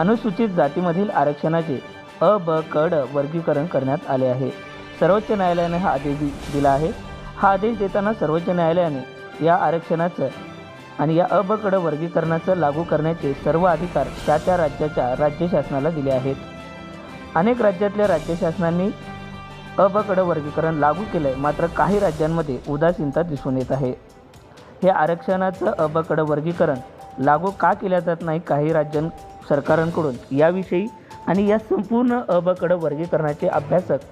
अनुसूचित जातीमधील आरक्षणाचे अ ब कड वर्गीकरण करण्यात आले आहे. सर्वोच्च न्यायालयाने हा आदेश दिला आहे. हा आदेश देताना सर्वोच्च न्यायालयाने या आरक्षणाचं आणि या अ ब वर्गीकरणाचं लागू करण्याचे सर्व अधिकार त्या त्या राज्याच्या राज्य शासनाला दिले आहेत. अनेक राज्यातल्या राज्य शासनांनी अ ब वर्गीकरण लागू केलं आहे मात्र काही राज्यांमध्ये उदासीनता दिसून येत आहे. हे आरक्षणाचं अ ब वर्गीकरण लागू का केल्या जात नाही काही राज्यां सरकारांकडून याविषयी आणि या संपूर्ण अ वर्गीकरणाचे अभ्यासक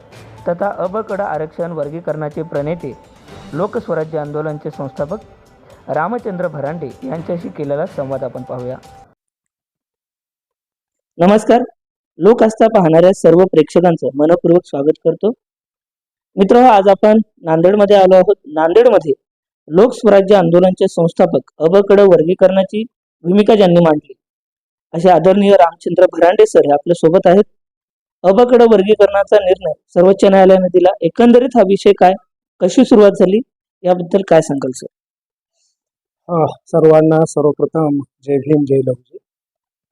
तथा अ आरक्षण वर्गीकरणाचे प्रणेते लोकस्वराज्य आंदोलनचे संस्थापक रामचंद्र भरांडे यांच्याशी केलेला संवाद आपण पाहूया. नमस्कार. लोक आस्था पाहणाऱ्या सर्व प्रेक्षकांचं मनपूर्वक स्वागत करतो. मित्र आज आपण नांदेडमध्ये आलो आहोत. नांदेडमध्ये लोकस्वराज्य आंदोलनचे संस्थापक अबकड वर्गीकरणाची भूमिका ज्यांनी मांडली असे आदरणीय रामचंद्र भरांडे सर हे आपल्यासोबत आहेत. अबकड वर्गीकरणाचा निर्णय सर्वोच्च न्यायालयाने दिला. एकंदरीत हा विषय काय? कशी सुरुवात झाली? याबद्दल काय सांगाल सर? सर्वांना सर्वप्रथम जय भीम जय लवजी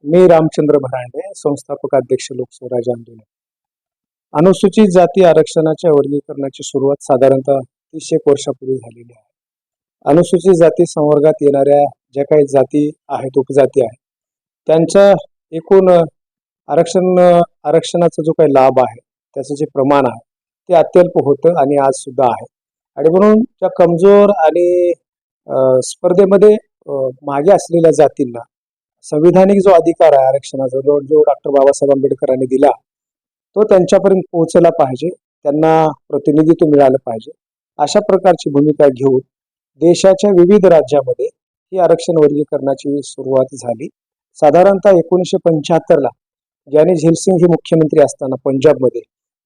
मी रामचंद्र भरांडे संस्थापक अध्यक्ष लोकस्वराज आंदोलन. अनुसूचित जाती आरक्षणाच्या वर्गीकरणाची सुरुवात साधारणतः तीस एक वर्षापूर्वी झालेली आहे. अनुसूचित जाती संवर्गात येणाऱ्या ज्या काही जाती आहेत उपजाती आहेत त्यांच्या एकूण आरक्षण आरक्षणाचा जो काही लाभ आहे त्याचं जे प्रमाण आहे ते अत्यल्प होतं आणि आज सुद्धा आहे. आणि म्हणून त्या कमजोर आणि स्पर्धेमध्ये मागे असलेल्या जातींना संविधानिक जो अधिकार आहे आरक्षणाचा जो जो डॉक्टर बाबासाहेब आंबेडकरांनी दिला तो त्यांच्यापर्यंत पोहोचला पाहिजे त्यांना प्रतिनिधित्व मिळालं पाहिजे. अशा प्रकारची भूमिका घेऊन देशाच्या विविध राज्यामध्ये ही आरक्षण वर्गीकरणाची सुरुवात झाली. साधारणतः एकोणीसशे पंच्याहत्तरला ज्ञानी झेलसिंग हे मुख्यमंत्री असताना पंजाबमध्ये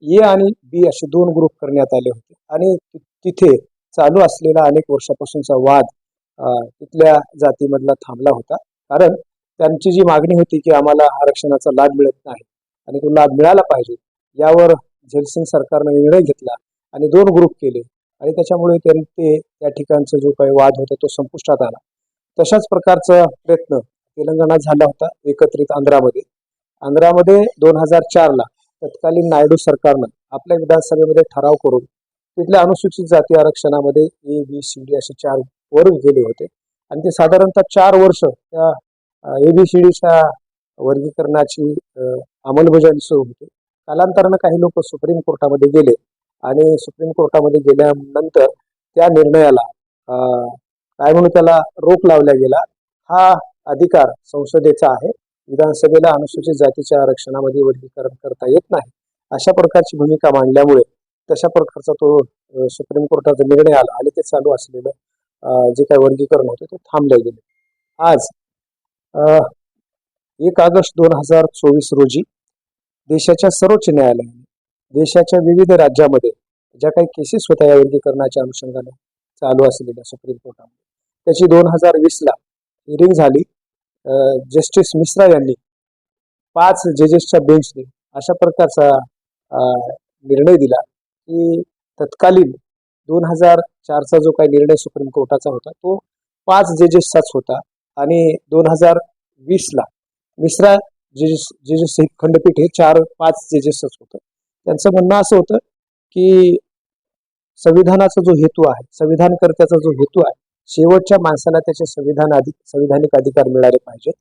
ए आणि बी असे दोन ग्रुप करण्यात आले होते. आणि तिथे चालू असलेला अनेक वर्षापासूनचा वाद तिथल्या जातीमधला थांबला होता. कारण त्यांची जी मागणी होती की आम्हाला आरक्षणाचा लाभ मिळत नाही आणि तो लाभ मिळाला पाहिजे यावर झेलसिंग सरकारनं निर्णय घेतला आणि दोन ग्रुप केले. आणि त्याच्यामुळे त्यांनी ते त्या ठिकाणचा जो काही वाद होता तो संपुष्टात आला. तशाच प्रकारचा प्रयत्न तेलंगणात झाला होता एकत्रित आंध्रामध्ये. आंध्रामध्ये दोन हजार चारला तत्कालीन नायडू सरकारनं आपल्या विधानसभेमध्ये ठराव करून तिथल्या अनुसूचित जाती आरक्षणामध्ये ए बी सी डी असे चार वर्ग गेले होते. आणि ते साधारणतः चार वर्ष त्या ए बी सी डीच्या वर्गीकरणाची अंमलबजावणी सुरू होती. कालांतरानं काही लोक सुप्रीम कोर्टामध्ये गेले आणि सुप्रीम कोर्टामध्ये गेल्यानंतर त्या निर्णयाला काय म्हणू त्याला रोख लावला गेला. हा अधिकार संसदेचा आहे. विधानसभेला अनुसूचित जातीच्या आरक्षणामध्ये वर्गीकरण करता येत नाही. अशा प्रकारची भूमिका मांडल्यामुळे तशा प्रकारचा तो सुप्रीम कोर्टाचा निर्णय आला आणि ते चालू असलेलं जे काही वर्गीकरण होतं ते थांबले गेले. आज एक ऑगस्ट दोन हजार चोवीस रोजी देशाच्या सर्वोच्च न्यायालयाने देशाच्या विविध राज्यामध्ये ज्या काही केसेस होत्या या वर्गीकरणाच्या अनुषंगाने चालू असलेल्या सुप्रीम कोर्टामध्ये त्याची दोन हजार वीसला हिअरिंग झाली. जस्टिस मिश्रा यांनी पाच जजेसच्या बेंचने अशा प्रकारचा निर्णय दिला की तत्कालीन दोन हजार चारचा जो काही निर्णय सुप्रीम कोर्टाचा होता तो पाच जजेसचाच होता. आणि दोन हजार वीसला मिश्रा जजेस जजेस हे खंडपीठ हे चार पाच जजेसच होतं. त्यांचं म्हणणं असं होतं की संविधानाचा जो हेतू आहे संविधानकर्त्याचा जो हेतू आहे शेवटच्या माणसाला त्याचे संविधान अधिक संविधानिक अधिकार मिळाले पाहिजेत.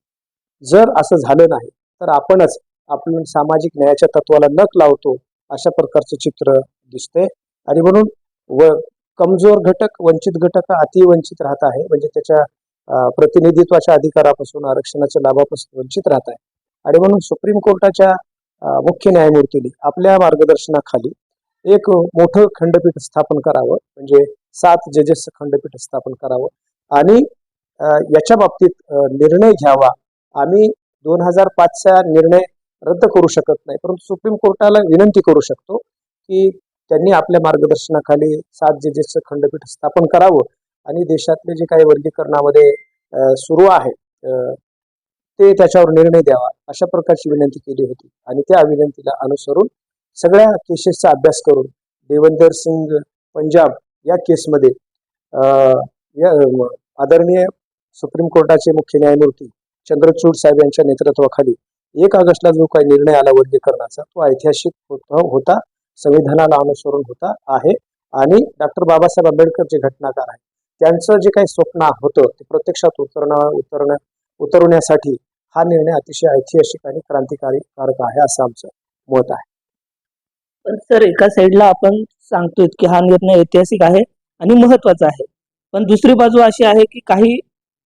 जर असं झालं नाही तर आपणच आपण सामाजिक न्यायाच्या तत्वाला नक लावतो अशा प्रकारचं चित्र दिसतंय. आणि म्हणून व कमजोर घटक वंचित घटक अतिवंचित राहत आहे. म्हणजे त्याच्या प्रतिनिधित्वाच्या अधिकारापासून आरक्षणाच्या लाभापासून वंचित राहत आहे. आणि म्हणून सुप्रीम कोर्टाच्या मुख्य न्यायमूर्तीने आपल्या मार्गदर्शनाखाली एक मोठं खंडपीठ स्थापन करावं. म्हणजे सात जजेसचं खंडपीठ स्थापन करावं. आणि याच्या बाबतीत निर्णय घ्यावा. आम्ही दोन हजार पाचचा निर्णय रद्द करू शकत नाही परंतु सुप्रीम कोर्टाला विनंती करू शकतो की त्यांनी आपल्या मार्गदर्शनाखाली सात जजेसचं खंडपीठ स्थापन करावं. आणि देशातले जे काही वर्गीकरणामध्ये सुरू आहे ते त्याच्यावर निर्णय द्यावा अशा प्रकारची विनंती केली होती. आणि त्या विनंतीला अनुसरून सगळ्या केसेसचा अभ्यास करून देवेंदर सिंग पंजाब या केसमध्ये या आदरणीय सुप्रीम कोर्टाचे मुख्य न्यायमूर्ती चंद्रचूड साहेब यांच्या नेतृत्वाखाली एक ऑगस्टला जो काही निर्णय आला वर्गीकरणाचा तो ऐतिहासिक होता होता संविधानाला अनुसरून होता आहे. आणि डॉक्टर बाबासाहेब आंबेडकर जे घटनाकार आहेत त्यांचं जे काही स्वप्न होतं ते प्रत्यक्षात उतरणं उतरणं उतरवण्यासाठी हा निर्णय अतिशय ऐतिहासिक आणि क्रांतिकारी कारक आहे असं आमचं मत आहे. पण सर एका साईडला आपण सांगतोय की हा निर्णय ऐतिहासिक आहे आणि महत्त्वाचा आहे. पण दुसरी बाजू अशी आहे की काही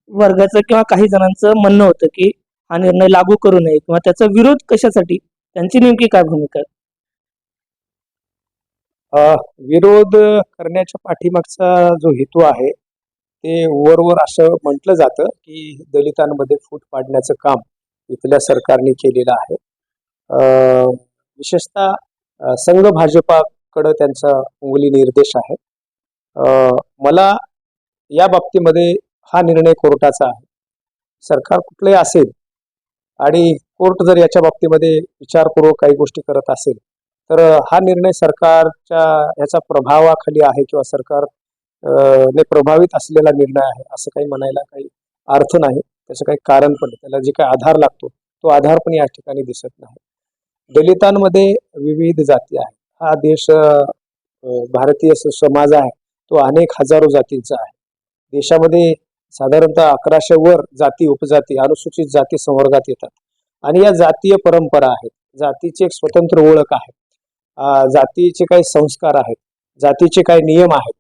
वर्गाचं किंवा काही जणांचं म्हणणं होतं की हा निर्णय लागू करू नये किंवा त्याचा विरोध कशासाठी? त्यांची नेमकी काय भूमिका विरोध करण्याच्या पाठीमागचा जो हेतू आहे ते वरवर असं म्हटलं जातं की दलितांमध्ये फूट पाडण्याचं काम इथल्या सरकारने केलेलं आहे. विशेषतः संघ भाजपा कडं त्यांचा मुली निर्देश आहे. मला या बाबतीमध्ये हा निर्णय कोर्टाचा आहे. सरकार कुठलंही असेल आणि कोर्ट जर याच्या बाबतीमध्ये विचारपूर्वक काही गोष्टी करत असेल तर हा निर्णय सरकारच्या याचा प्रभावाखाली आहे किंवा सरकार ने प्रभावित असलेला निर्णय आहे असं काही म्हणायला काही अर्थ नाही. त्याचं काही कारण पण त्याला जे काही आधार लागतो तो आधार पण या ठिकाणी दिसत नाही. दलितांमध्ये विविध जाती आहेत. हा देश भारतीय समाज आहे. तो अनेक हजारो जातींचा आहे. देशामध्ये साधारणतः अकराशे वर जाती उपजाती अनुसूचित जाती संवर्गात येतात. आणि या जातीय परंपरा आहेत. जातीची एक स्वतंत्र ओळख आहे. जातीचे काही संस्कार आहेत. जातीचे काही नियम आहेत.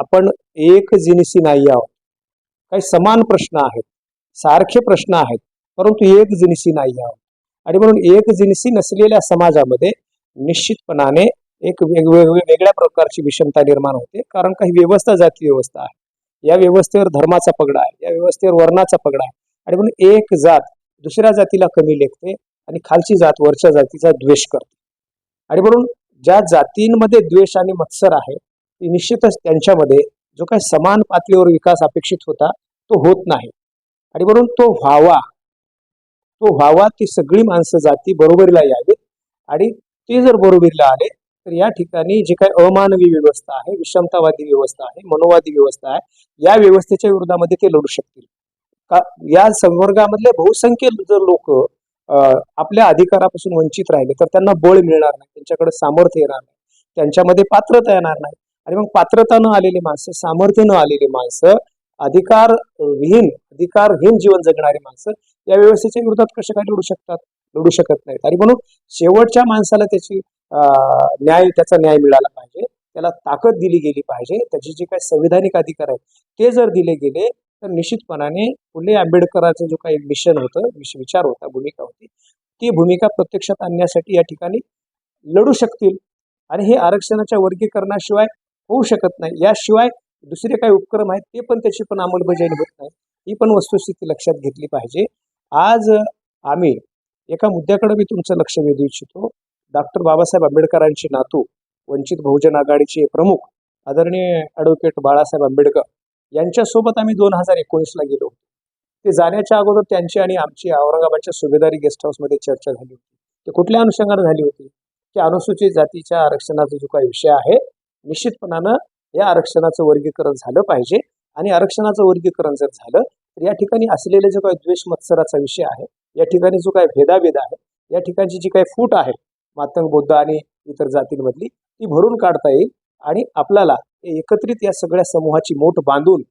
आपण एक जिनिसी नाही आहोत. काही समान प्रश्न आहेत. सारखे प्रश्न आहेत. परंतु एक जिनिसी नाही आहोत. आणि म्हणून एक जिनिसी नसलेल्या समाजामध्ये निश्चितपणाने एक वेगवेगळ्या वेगळ्या प्रकारची विषमता निर्माण होते. कारण काही व्यवस्था जाती व्यवस्था आहे. या व्यवस्थेवर धर्माचा पगडा आहे. या व्यवस्थेवर वर्णाचा पगडा आहे. आणि म्हणून एक जात दुसऱ्या जातीला कमी लेखते आणि खालची जात वरच्या जातीचा द्वेष करते. आणि म्हणून ज्या जातींमध्ये द्वेष आणि मत्सर आहे ती निश्चितच त्यांच्यामध्ये जो काही समान पातळीवर विकास अपेक्षित होता तो होत नाही. आणि म्हणून तो व्हावा तो व्हावा ती सगळी माणसं जाती बरोबरीला यावीत. आणि ते जर बरोबरीला आले तर या ठिकाणी जी काही अमानवी व्यवस्था आहे विषमतावादी व्यवस्था आहे मनोवादी व्यवस्था आहे या व्यवस्थेच्या विरोधामध्ये ते लढू शकतील. का या संवर्गामधले बहुसंख्य जर लोक आपल्या अधिकारापासून वंचित राहिले तर त्यांना बळ मिळणार नाही त्यांच्याकडे सामर्थ्य येणार नाही त्यांच्यामध्ये पात्रता येणार नाही. आणि मग पात्रता न आलेली माणसं सामर्थ्य न आलेली माणसं अधिकार विहीन अधिकारहीन जीवन जगणारी माणसं या व्यवस्थेच्या विरोधात कसे काय लढू शकतात? लढू शकत नाहीत. आणि म्हणून शेवटच्या माणसाला त्याची न्याय त्याचा न्याय मिळाला पाहिजे. त्याला ताकद दिली गेली पाहिजे. त्याचे जे काही संविधानिक अधिकार आहेत ते जर दिले गेले तर निश्चितपणाने फुले आंबेडकरांचं जो काही मिशन होतं विचार होता भूमिका होती ती भूमिका प्रत्यक्षात आणण्यासाठी या ठिकाणी लढू शकतील. आणि हे आरक्षणाच्या वर्गीकरणाशिवाय होऊ शकत नाही. याशिवाय दुसरे काही उपक्रम आहेत ते पण त्याची पण अंमलबजावणी होत नाही. ही पण वस्तुस्थिती लक्षात घेतली पाहिजे. आज आम्ही एका मुद्द्याकडे मी तुमचं लक्ष वेधू इच्छितो. डॉक्टर बाबासाहेब आंबेडकरांचे नातू वंचित बहुजन आघाडीचे प्रमुख आदरणीय ॲडव्होकेट बाळासाहेब आंबेडकर यांच्यासोबत आम्ही दोन हजार एकोणीसला गेलो होतो. ते जाण्याच्या अगोदर त्यांची आणि आमची औरंगाबादच्या सुभेदारी गेस्ट हाऊसमध्ये चर्चा झाली होती. ते कुठल्या अनुषंगाने झाली होती? की अनुसूचित जातीच्या आरक्षणाचा जो काही विषय आहे निश्चितपणानं या आरक्षणाचं वर्गीकरण झालं पाहिजे. आणि आरक्षणाचं वर्गीकरण जर झालं तर या ठिकाणी असलेले जो काही द्वेष मत्सराचा विषय आहे या ठिकाणी जो काही भेदाभेद आहे या ठिकाणची जी काही फूट आहे मातंग बौद्ध आणि इतर जातींमधली ती भरून काढता येईल आणि आपल्याला एकत्रित या सगळ्या समूहाची मोठ बांधून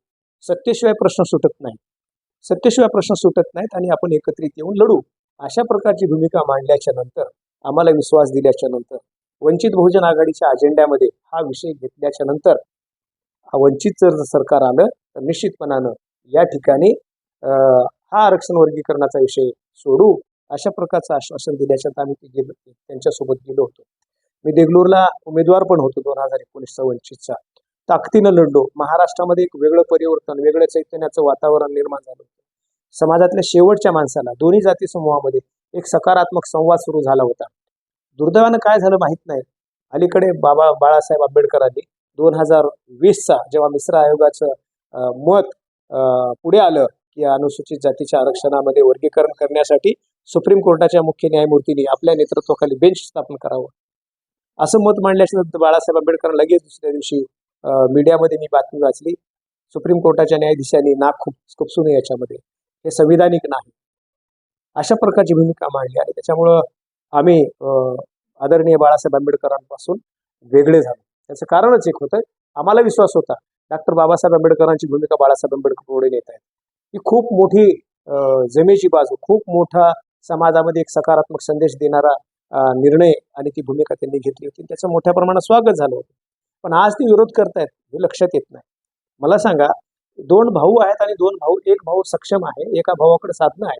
सत्तेशिवाय प्रश्न सुटत नाही सत्तेशिवाय प्रश्न सुटत नाहीत आणि आपण एकत्रित येऊन लढू. अशा प्रकारची भूमिका मांडल्याच्या नंतर आम्हाला विश्वास दिल्याच्या नंतर वंचित बहुजन आघाडीच्या अजेंड्यामध्ये हा विषय घेतल्याच्या नंतर हा वंचित जर सरकार आलं तर निश्चितपणानं या ठिकाणी हा आरक्षण वर्गीकरणाचा विषय सोडू अशा प्रकारचं आश्वासन दिल्याच्यात आम्ही ते गेलो त्यांच्यासोबत गेलो होतो. मी देगलूरला उमेदवार पण होतो दोन हजार एकोणीसचा वंचितचा. ताकदीनं लढलो. महाराष्ट्रामध्ये एक वेगळं परिवर्तन वेगळं चैतन्याचं वातावरण निर्माण झालं होतं. समाजातल्या शेवटच्या माणसाला दोन्ही जाती समूहामध्ये एक सकारात्मक संवाद सुरू झाला होता. दुर्दैवानं काय झालं माहीत नाही. अलीकडे बाबा बाळासाहेब आंबेडकरांनी दोन हजार वीसचा जेव्हा मिश्र आयोगाचं मत पुढे आलं या अनुसूचित जातीच्या आरक्षणामध्ये वर्गीकरण करण्यासाठी सुप्रीम कोर्टाच्या मुख्य न्यायमूर्तींनी आपल्या नेतृत्वाखाली बेंच स्थापन करावं. असं मत मांडल्याच्या बाळासाहेब आंबेडकर लगेच दुसऱ्या दिवशी मीडियामध्ये मी बातमी वाचली. सुप्रीम कोर्टाच्या न्यायाधीशांनी नाक खूप खुपसू नये याच्यामध्ये. हे संविधानिक नाही. अशा प्रकारची भूमिका मांडली आणि त्याच्यामुळं आम्ही अं, आदरणीय बाळासाहेब आंबेडकरांपासून वेगळे झालो. त्याचं कारणच एक होतं. आम्हाला विश्वास होता. डॉक्टर बाबासाहेब आंबेडकरांची भूमिका बाळासाहेब आंबेडकर पुढे नेत आहेत ही खूप मोठी जमेची बाजू खूप मोठा समाजामध्ये एक सकारात्मक संदेश देणारा निर्णय आणि ती भूमिका त्यांनी घेतली होती. त्याचं मोठ्या प्रमाणात स्वागत झालं होतं. पण आज ते विरोध करतायत हे लक्षात येत नाही. मला सांगा दोन भाऊ आहेत आणि दोन भाऊ एक भाऊ सक्षम आहे एका भावाकडे साधनं आहे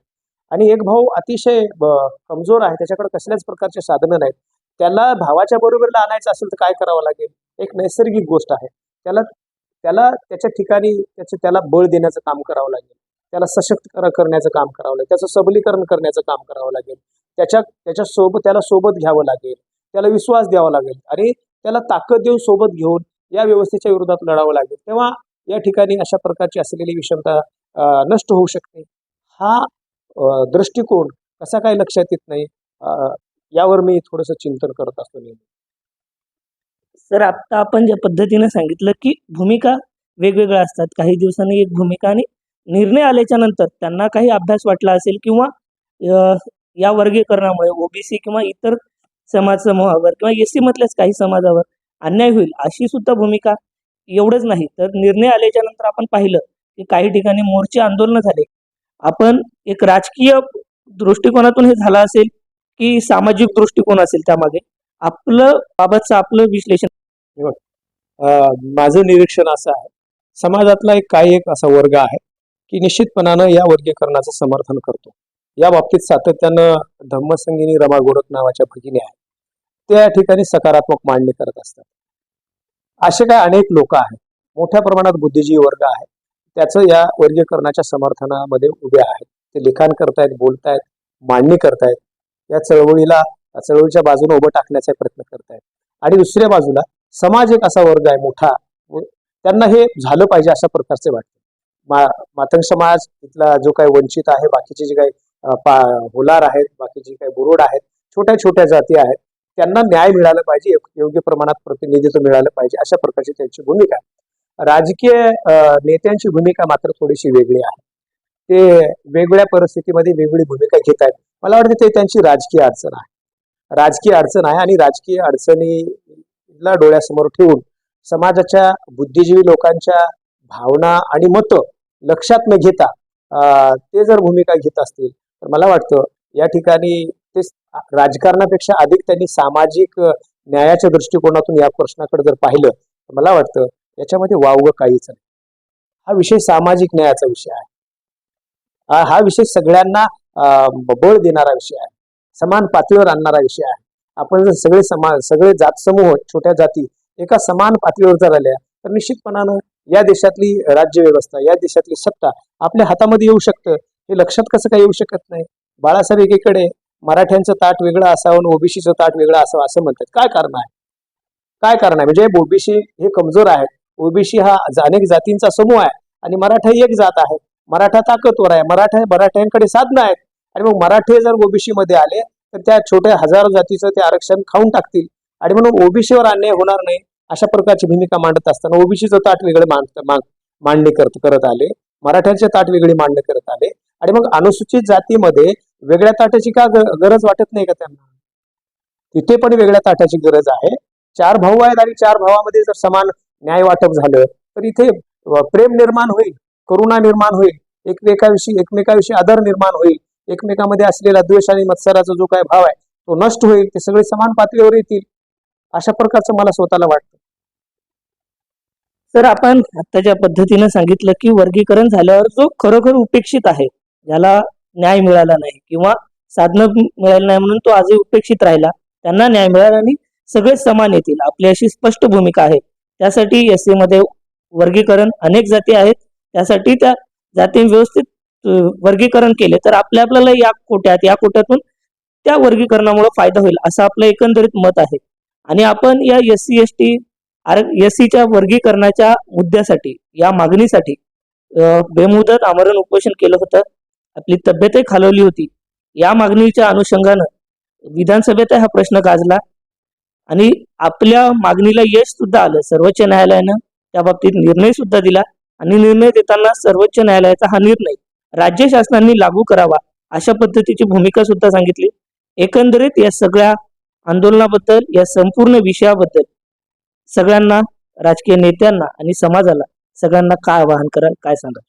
आणि एक भाऊ अतिशय ब- कमजोर आहे त्याच्याकडे कसल्याच प्रकारचे साधनं नाहीत. त्याला भावाच्या बरोबरीला आणायचं असेल तर काय करावं लागेल? एक नैसर्गिक गोष्ट आहे. त्याला त्याला त्याच्या ठिकाणी त्याचं त्याला बळ देण्याचं काम करावं लागेल. त्याला सशक्त करण्याचं काम करावं लागेल. त्याचं सबलीकरण करण्याचं काम करावं लागेल. त्याच्या त्याच्या सोबत त्याला सोबत घ्यावं लागेल. त्याला विश्वास द्यावा लागेल. आणि त्याला ताकद देऊन सोबत घेऊन या व्यवस्थेच्या विरोधात लढावं लागेल. तेव्हा या ठिकाणी अशा प्रकारची असलेली विषमता नष्ट होऊ शकते. हा दृष्टिकोन कसा काय लक्षात येत नाही यावर मी थोडंसं चिंतन करत असतो नेहमी. सर आत्ता आपण ज्या पद्धतीने सांगितलं की भूमिका वेगवेगळ्या असतात. काही दिवसांनी एक भूमिका आणि निर्णय आल्याच्यानंतर त्यांना काही अभ्यास वाटला असेल किंवा या वर्गीकरणामुळे ओबीसी किंवा इतर समाज समूहावर किंवा एस सी मधल्याच काही समाजावर अन्याय होईल अशी सुद्धा भूमिका एवढंच नाही. तर निर्णय आल्याच्यानंतर आपण पाहिलं की काही ठिकाणी मोर्चे आंदोलन झाले. आपण एक राजकीय दृष्टिकोनातून हे झालं असेल की सामाजिक दृष्टिकोन असेल त्यामागे. आपलं बाबतचं आपलं विश्लेषण बघ. माझं निरीक्षण असं आहे समाजातला एक काही एक असा वर्ग आहे की निश्चितपणानं या वर्गीकरणाचं समर्थन करतो. या बाबतीत सातत्यानं धम्मसंगिनी रमा गोरख नावाच्या भगिनी आहेत. त्या ठिकाणी सकारात्मक मांडणी करत असतात. असे काय अनेक लोक आहेत मोठ्या प्रमाणात बुद्धिजीवी वर्ग आहे त्याचं या वर्गीकरणाच्या समर्थनामध्ये उभे आहेत. ते लिखाण करतायत बोलतायत मांडणी करतायत. या चळवळीला चळवळीच्या बाजूने उभं टाकण्याचा प्रयत्न करतायत. आणि दुसऱ्या बाजूला समाज एक असा वर्ग आहे मोठा. त्यांना हे झालं पाहिजे अशा प्रकारचे वाटते. मा मातंग समाज इथला जो काही वंचित आहे बाकीचे जे काही पा होलार आहेत बाकीचे काही बुरुड आहेत छोट्या छोट्या जाती आहेत त्यांना न्याय मिळाला पाहिजे योग्य- प्रमाणात प्रतिनिधित्व मिळालं पाहिजे अशा प्रकारची त्यांची भूमिका. आहे राजकीय नेत्यांची भूमिका मात्र थोडीशी वेगळी आहे. ते वेगवेगळ्या परिस्थितीमध्ये वेगळी भूमिका घेत आहेत. मला वाटतं ते त्यांची राजकीय अडचण आहे. राजकीय अडचण आहे आणि राजकीय अडचणी ला डोळ्यासमोर ठेवून समाजाच्या बुद्धिजीवी लोकांच्या भावना आणि मतं लक्षात न घेता ते जर भूमिका घेत असतील तर मला वाटतं या ठिकाणी ते राजकारणापेक्षा अधिक त्यांनी सामाजिक न्यायाच्या दृष्टिकोनातून या प्रश्नाकडे जर पाहिलं तर मला वाटतं याच्यामध्ये वावगं काहीच नाही. हा विषय सामाजिक न्यायाचा विषय आहे. हा हा विषय सगळ्यांना बळ देणारा विषय आहे. समान पातळीवर आणणारा विषय आहे. आपण जर सगळे समाज सगळे जात समूह छोट्या जाती एका समान पातळीवर जर आल्या तर निश्चितपणानं या देशातली राज्य व्यवस्था या देशातली सत्ता आपल्या हातामध्ये येऊ शकतं. हे लक्षात कसं काय येऊ शकत नाही? बाळासाहेब एकीकडे मराठ्यांचं ताट वेगळं असावं आणि ओबीसीचं ताट वेगळं असावं असं म्हणतात. काय कारण आहे? काय कारण आहे? म्हणजे ओबीसी हे कमजोर आहेत. ओबीसी हा अनेक जातींचा समूह आहे आणि मराठा ही एक जात आहे. मराठा ताकदवर आहे. मराठा मराठ्यांकडे साधनं आहेत. आणि मग मराठे जर ओबीसी मध्ये आले तर त्या छोट्या हजारो जातीचं ते आरक्षण खाऊन टाकतील. आणि म्हणून ओबीसीवर अन्याय होणार नाही अशा प्रकारची भूमिका मांडत असताना ओबीसीचं ताट वेगळे मांड मांडणी करत करत आले. मराठ्यांचे ताट वेगळी मांडणी करत आले. आणि मग अनुसूचित जातीमध्ये वेगळ्या ताटाची का गरज वाटत नाही का त्यांना? तिथे पण वेगळ्या ताटाची गरज आहे. चार भाऊ आहेत आणि चार भावामध्ये जर समान न्याय वाटप झालं तर इथे प्रेम निर्माण होईल करुणा निर्माण होईल एकमेकाविषयी एकमेकाविषयी आदर निर्माण होईल. एकमेकामध्ये असलेला द्वेष आणि मत्सराचा जो काय भाव आहे तो नष्ट होईल ते सगळे समान पातळीवर येतील अशा प्रकारचं मला स्वतःला वाटतं. सर आपण आता ज्या पद्धतीने सांगितलं की वर्गीकरण झाल्यावर जो खरोखर उपेक्षित आहे ज्याला न्याय मिळाला नाही किंवा साधनं मिळालं नाही म्हणून तो आजही उपेक्षित राहिला त्यांना न्याय मिळाला आणि सगळे समान येतील आपली अशी स्पष्ट भूमिका आहे. त्यासाठी एस सी मध्ये वर्गीकरण अनेक जाती आहेत त्यासाठी त्या जाती व्यवस्थित वर्गीकरण केले तर आपल्या आपल्याला या कोट्यात या कोट्यातून त्या वर्गीकरणामुळे फायदा होईल असं आपलं एकंदरीत मत आहे. आणि आपण या S C S T R S सीच्या वर्गीकरणाच्या मुद्द्यासाठी या मागणीसाठी बेमुदत आमरण उपोषण केलं होतं आपली तब्येतही खालवली होती. या मागणीच्या अनुषंगानं विधानसभेत हा प्रश्न गाजला आणि आपल्या मागणीला यश सुद्धा आलं. सर्वोच्च न्यायालयानं त्या बाबतीत निर्णय सुद्धा दिला आणि निर्णय देताना सर्वोच्च न्यायालयाचा हा निर्णय राज्य शासनांनी लागू करावा अशा पद्धतीची भूमिका सुद्धा सांगितली. एकंदरीत या सगळ्या आंदोलनाबद्दल या संपूर्ण विषयाबद्दल सगळ्यांना राजकीय नेत्यांना आणि समाजाला सगळ्यांना काय आवाहन कराल काय सांगाल?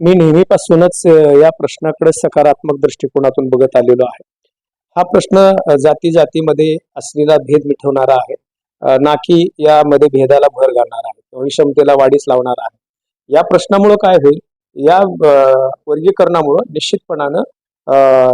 मी नेहमीपासूनच या प्रश्नाकडे सकारात्मक दृष्टिकोनातून बघत आलेलो आहे. हा प्रश्न जाती जातीमध्ये असलेला भेद मिठवणारा आहे. ना की यामध्ये भेदाला भर घालणार आहे. क्षमतेला विषमतेला वाढीस लावणार आहे. या प्रश्नामुळं काय होईल? या वर्गीकरणामुळं निश्चितपणानं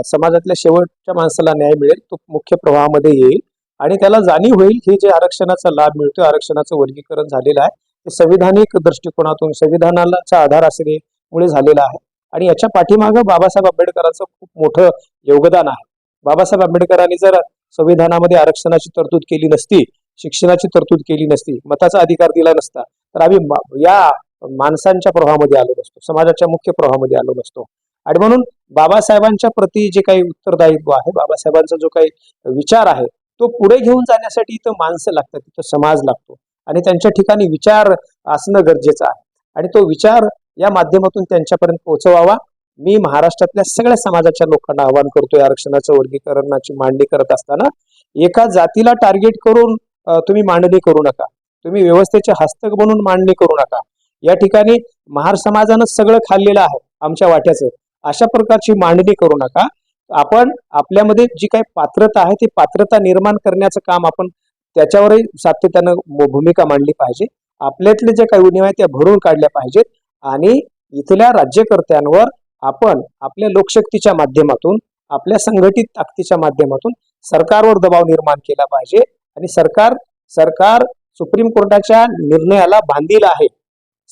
समाजातल्या शेवटच्या माणसाला न्याय मिळेल तो मुख्य प्रवाहामध्ये येईल आणि त्याला जाणीव होईल हे जे आरक्षणाचा लाभ मिळतो आरक्षणाचं वर्गीकरण झालेलं आहे ते संविधानिक दृष्टिकोनातून संविधानाचा आधार असणे झालेला आहे. आणि याच्या पाठीमागं बाबासाहेब आंबेडकरांचं खूप मोठं योगदान आहे. बाबासाहेब आंबेडकरांनी जर संविधानामध्ये आरक्षणाची तरतूद केली नसती शिक्षणाची तरतूद केली नसती मताचा अधिकार दिला नसता तर आम्ही या माणसांच्या प्रवाहामध्ये आलो नसतो समाजाच्या मुख्य प्रवाहामध्ये आलो नसतो आणि म्हणून बाबासाहेबांच्या प्रती जे काही उत्तरदायित्व आहे बाबासाहेबांचा जो काही विचार आहे तो पुढे घेऊन जाण्यासाठी इथं माणसं लागतात तिथं समाज लागतो. आणि त्यांच्या ठिकाणी विचार असणं गरजेचं आहे. आणि तो विचार या माध्यमातून त्यांच्यापर्यंत पोहोचवावा. मी महाराष्ट्रातल्या सगळ्या समाजाच्या लोकांना आवाहन करतोय आरक्षणाचं वर्गीकरणाची मांडणी करत असताना एका जातीला टार्गेट करून तुम्ही मांडणी करू नका. तुम्ही व्यवस्थेचे हस्तक म्हणून मांडणी करू नका. या ठिकाणी महार समाजानं सगळं खाल्लेलं आहे आमच्या वाट्याचं. अशा प्रकारची मांडणी करू नका. आपण आपल्यामध्ये जी काही पात्रता आहे ती पात्रता निर्माण करण्याचं काम आपण त्याच्यावरही सातत्यानं भूमिका मांडली पाहिजे. आपल्यातले जे काही उणीव आहे त्या भरून काढल्या पाहिजेत. आणि इथल्या राज्यकर्त्यांवर आपण आपल्या लोकशक्तीच्या माध्यमातून आपल्या संघटित ताकदीच्या माध्यमातून सरकारवर दबाव निर्माण केला पाहिजे. आणि सरकार सरकार सुप्रीम कोर्टाच्या निर्णयाला बांधील आहे.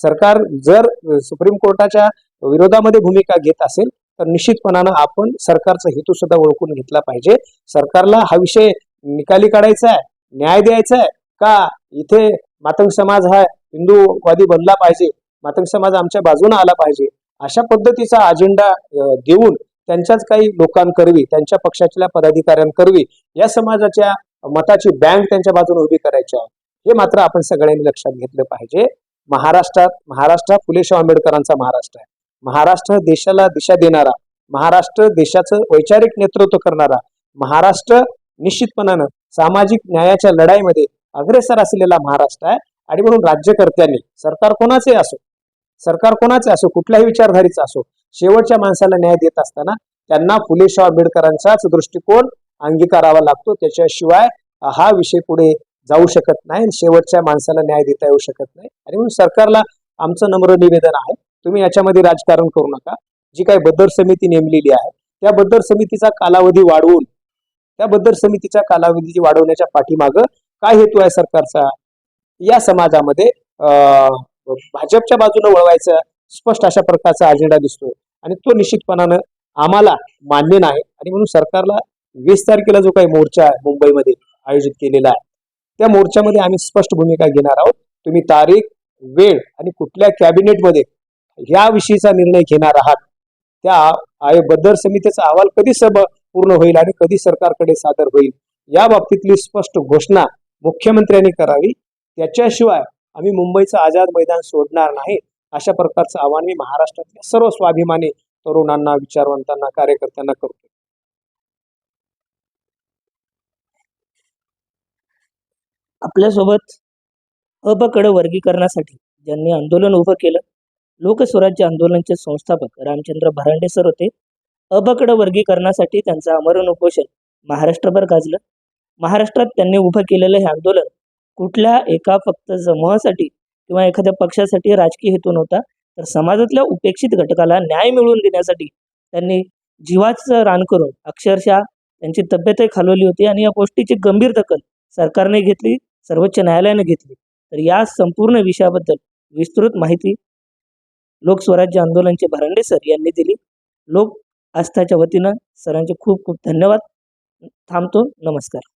सरकार जर सुप्रीम कोर्टाच्या विरोधामध्ये भूमिका घेत असेल तर निश्चितपणानं आपण सरकारचा हेतू सुद्धा ओळखून घेतला पाहिजे. सरकारला हा विषय निकाली काढायचा आहे न्याय द्यायचा आहे का इथे मातंग समाज हा हिंदूवादी बनला पाहिजे मातंग समाज आमच्या बाजूने आला पाहिजे अशा पद्धतीचा अजेंडा देऊन त्यांच्याच काही लोकांकरवी त्यांच्या पक्षाच्या पदाधिकाऱ्यांकरवी या समाजाच्या मताची बँक त्यांच्या बाजूने उभी करायची आहे. हे मात्र आपण सगळ्यांनी लक्षात घेतलं पाहिजे. महाराष्ट्रात महाराष्ट्र हा फुले शाहू आंबेडकरांचा महाराष्ट्र आहे. महाराष्ट्र देशाला दिशा देणारा महाराष्ट्र देशाचं वैचारिक नेतृत्व करणारा महाराष्ट्र निश्चितपणानं सामाजिक न्यायाच्या लढाईमध्ये अग्रेसर असलेला महाराष्ट्र आहे आणि म्हणून राज्यकर्त्यांनी सरकार कोणाचे असो सरकार कोणाचे असो कुठल्याही विचारधारीचा असो शेवटच्या माणसाला न्याय देत असताना त्यांना फुले शाहू आंबेडकरांचाच दृष्टिकोन अंगीकारावा लागतो. त्याच्याशिवाय हा विषय पुढे जाऊ शकत नाही आणि शेवटच्या माणसाला न्याय देता येऊ शकत नाही. आणि म्हणून सरकारला आमचं नम्र निवेदन आहे. तुम्ही याच्यामध्ये राजकारण करू नका. जी काही बद्दर समिती नेमलेली आहे त्या बद्दर समितीचा कालावधी वाढवून त्या बद्दर समितीच्या कालावधी वाढवण्याच्या पाठीमागं काय हेतू आहे सरकारचा? या समाजामध्ये भाजपच्या बाजूने वळवायचं स्पष्ट अशा प्रकारचा अजेंडा दिसतो आणि तो निश्चितपणानं आम्हाला मान्य नाही. आणि म्हणून सरकारला वीस तारखेला जो काही मोर्चा आहे मुंबईमध्ये आयोजित केलेला आहे त्या मोर्चामध्ये आम्ही स्पष्ट भूमिका घेणार आहोत. तुम्ही तारीख वेळ आणि कुठल्या कॅबिनेटमध्ये याविषयीचा निर्णय घेणार आहात त्या आयोगबद्दल समितीचा अहवाल कधी सब पूर्ण होईल आणि कधी सरकारकडे सादर होईल या बाबतीतली स्पष्ट घोषणा मुख्यमंत्र्यांनी करावी. त्याच्याशिवाय आम्ही मुंबईचं आझाद मैदान सोडणार नाही अशा प्रकारचं आव्हान मी महाराष्ट्रातल्या सर्व स्वाभिमानी तरुणांना विचारवंतांना कार्यकर्त्यांना करतो आपल्यासोबत अपकड वर्गीकरणासाठी ज्यांनी आंदोलन उभं केलं लोकस्वराज्य आंदोलनचे संस्थापक रामचंद्र भरांडे सर होते. अपकड वर्गीकरणासाठी त्यांचं अमरण उपोषण महाराष्ट्रभर गाजलं. महाराष्ट्रात त्यांनी उभं केलेलं हे आंदोलन कुठल्या एका फक्त समूहासाठी किंवा एखाद्या पक्षासाठी राजकीय हेतू नव्हता तर समाजातल्या उपेक्षित घटकाला न्याय मिळवून देण्यासाठी त्यांनी जीवाचं रान करून अक्षरशः त्यांची तब्येतही खालवली होती आणि या गोष्टीची गंभीर दखल सरकारने घेतली. सर्वोच्च न्यायालयाने घेतली. तर या संपूर्ण विषयाबद्दल विस्तृत माहिती लोकस्वराज्य आंदोलनचे भरांडे सर यांनी दिली. लोक आस्थाच्या वतीनं सरांचे खूप खूप धन्यवाद. थांबतो. नमस्कार.